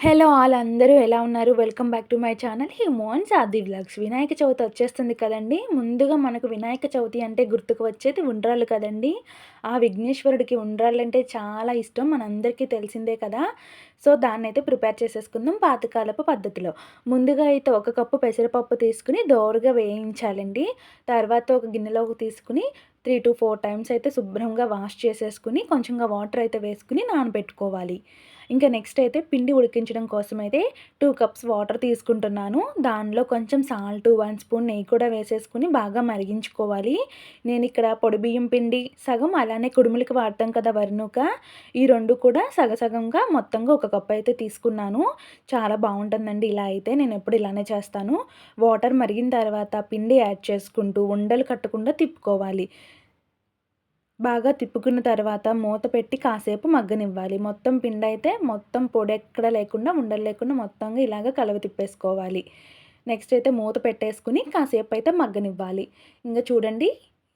Hello all అందరూ ఎలా ఉన్నారు? Welcome back to my channel హిమోన్స్ Adi vlogs. Vinayaka Chavithi వచ్చేస్తుంది కదండి. ముందుగా మనకు వినాయక చవితి అంటే గుర్తుకు వచ్చేది ఉండ్రాళ్ళు కదండి. ఆ విఘ్నేశ్వరుడికి ఉండ్రాళ్ళు అంటే చాలా ఇష్టం. మనందరికీ తెలిసిందే కదా. సో దాన్ని అయితే ప్రిపేర్ చేసేసుకుందాం పాతకాలపు పద్ధతిలో. ముందుగా అయితే ఒక కప్పు పెసరపప్పు తీసుకుని దోరగా వేయించాలండి. తర్వాత ఒక గిన్నెలోకి తీసుకుని త్రీ టు ఫోర్ టైమ్స్ అయితే శుభ్రంగా వాష్ చేసేసుకుని కొంచెంగా వాటర్ అయితే వేసుకుని నానబెట్టుకోవాలి. ఇంకా నెక్స్ట్ అయితే పిండి ఉడికించడం కోసం అయితే టూ కప్స్ వాటర్ తీసుకుంటున్నాను. దానిలో కొంచెం సాల్ట్ వన్ స్పూన్ నెయ్యి కూడా వేసేసుకుని బాగా మరిగించుకోవాలి. నేను ఇక్కడ పొడి బియ్యం పిండి సగం అలానే కుడుములకి వాడతాం కదా వరినూక. ఈ రెండు కూడా సగసగంగా మొత్తంగా ఒక కప్ అయితే తీసుకున్నాను. చాలా బాగుంటుందండి ఇలా అయితే నేను ఎప్పుడు ఇలానే చేస్తాను. వాటర్ మరిగిన తర్వాత పిండి యాడ్ చేసుకుంటూ ఉండలు కట్టకుండా తిప్పుకోవాలి. బాగా తిప్పుకున్న తర్వాత మూత పెట్టి కాసేపు మగ్గనివ్వాలి. మొత్తం పిండి అయితే మొత్తం పొడి ఎక్కడ లేకుండా ఉండలు లేకుండా మొత్తంగా ఇలాగ కలవ తిప్పేసుకోవాలి. నెక్స్ట్ అయితే మూత పెట్టేసుకుని కాసేపు అయితే మగ్గనివ్వాలి. ఇంకా చూడండి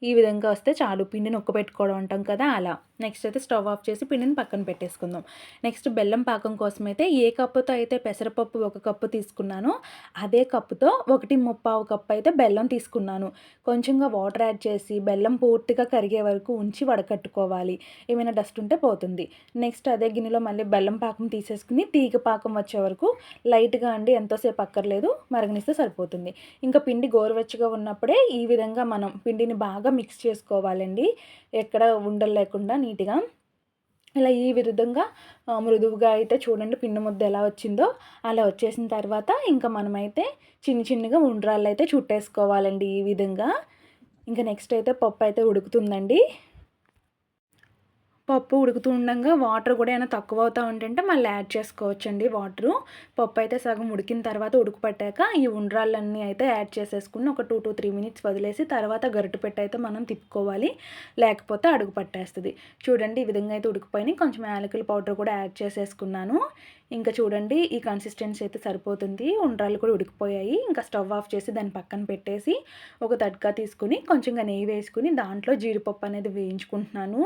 ఈ విధంగా వస్తే చాలు పిండిని ఒక్క పెట్టుకోవడం అంటాం కదా అలా. నెక్స్ట్ అయితే స్టవ్ ఆఫ్ చేసి పిండిని పక్కన పెట్టేసుకుందాం. నెక్స్ట్ బెల్లం పాకం కోసం అయితే ఏ కప్పుతో అయితే పెసరపప్పు ఒక కప్పు తీసుకున్నానో అదే కప్పుతో ఒకటి ముప్పావు కప్పు అయితే బెల్లం తీసుకున్నాను. కొంచెంగా వాటర్ యాడ్ చేసి బెల్లం పూర్తిగా కరిగే వరకు ఉంచి వడకట్టుకోవాలి. ఏమైనా డస్ట్ ఉంటే పోతుంది. నెక్స్ట్ అదే గిన్నెలో మళ్ళీ బెల్లం పాకం తీసేసుకుని తీగ పాకం వచ్చే వరకు లైట్గా అండి ఎంతోసేపు అక్కర్లేదు మరగనిస్తే సరిపోతుంది. ఇంకా పిండి గోరువెచ్చగా ఉన్నప్పుడే ఈ విధంగా మనం పిండిని బాగా మిక్స్ చేసుకోవాలండి. ఎక్కడ ఉండలు లేకుండా నీట్గా. ఇలా ఈ విధంగా మృదువుగా అయితే చూడండి పిండి ముద్ద ఎలా వచ్చిందో. అలా వచ్చేసిన తర్వాత ఇంకా మనమైతే చిన్న చిన్నగా ఉండ్రాళ్ళు అయితే చుట్టేసుకోవాలండి ఈ విధంగా. ఇంకా నెక్స్ట్ అయితే పప్పు అయితే ఉడుకుతుందండి. పప్పు ఉడుకుతూ ఉండగా వాటర్ కూడా ఏమైనా తక్కువ అవుతా ఉంటుంటే మళ్ళీ యాడ్ చేసుకోవచ్చండి వాటరు. పప్పు అయితే సగం ఉడికిన తర్వాత ఉడుకు పట్టాక ఈ ఉండ్రాళ్ళన్నీ అయితే యాడ్ చేసేసుకుని ఒక టూ టు త్రీ మినిట్స్ వదిలేసి తర్వాత గరిటె పెట్టి అయితే మనం తిప్పుకోవాలి. లేకపోతే అడుగు పట్టేస్తుంది. చూడండి ఈ విధంగా అయితే ఉడికిపోయినాయి. కొంచెం యాలకుల పౌడర్ కూడా యాడ్ చేసేసుకున్నాను. ఇంకా చూడండి ఈ కన్సిస్టెన్సీ అయితే సరిపోతుంది. ఉండ్రాలు కూడా ఉడికిపోయాయి. ఇంకా స్టవ్ ఆఫ్ చేసి దాన్ని పక్కన పెట్టేసి ఒక తడ్కా తీసుకుని కొంచెంగా నెయ్యి వేసుకుని దాంట్లో జీడిపప్పు అనేది వేయించుకుంటున్నాను.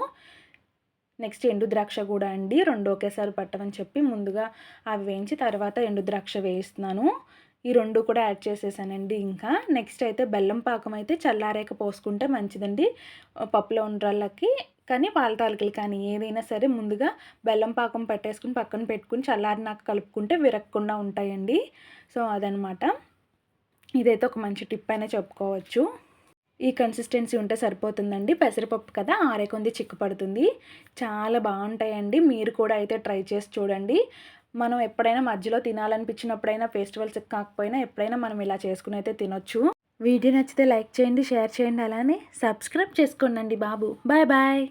నెక్స్ట్ ఎండు ద్రాక్ష కూడా అండి. రెండు ఒకేసారి పట్టమని చెప్పి ముందుగా అవి వేయించి తర్వాత ఎండు ద్రాక్ష వేయిస్తున్నాను. ఈ రెండు కూడా యాడ్ చేసేసానండి ఇంకా. నెక్స్ట్ అయితే బెల్లం పాకం అయితే చల్లారేక పోసుకుంటే మంచిదండి. పప్పులో ఉండ్రాళ్ళకి కానీ పాల కానీ ఏదైనా సరే ముందుగా బెల్లం పాకం పెట్టేసుకుని పక్కన పెట్టుకుని చల్లారినాక కలుపుకుంటే విరగకుండా ఉంటాయండి. సో అదనమాట. ఇదైతే ఒక మంచి టిప్ అయినా చెప్పుకోవచ్చు. ఈ కన్సిస్టెన్సీ ఉంటే సరిపోతుందండి. పెసరపప్పు కదా ఆరే కొంది చిక్కుపడుతుంది. చాలా బాగుంటాయండి. మీరు కూడా అయితే ట్రై చేసి చూడండి. మనం ఎప్పుడైనా మధ్యలో తినాలనిపించినప్పుడైనా ఫెస్టివల్స్ కాకపోయినా ఎప్పుడైనా మనం ఇలా చేసుకుని అయితే తినొచ్చు. వీడియో నచ్చితే లైక్ చేయండి షేర్ చేయండి అలానే సబ్స్క్రైబ్ చేసుకోండి బాబు. Bye bye.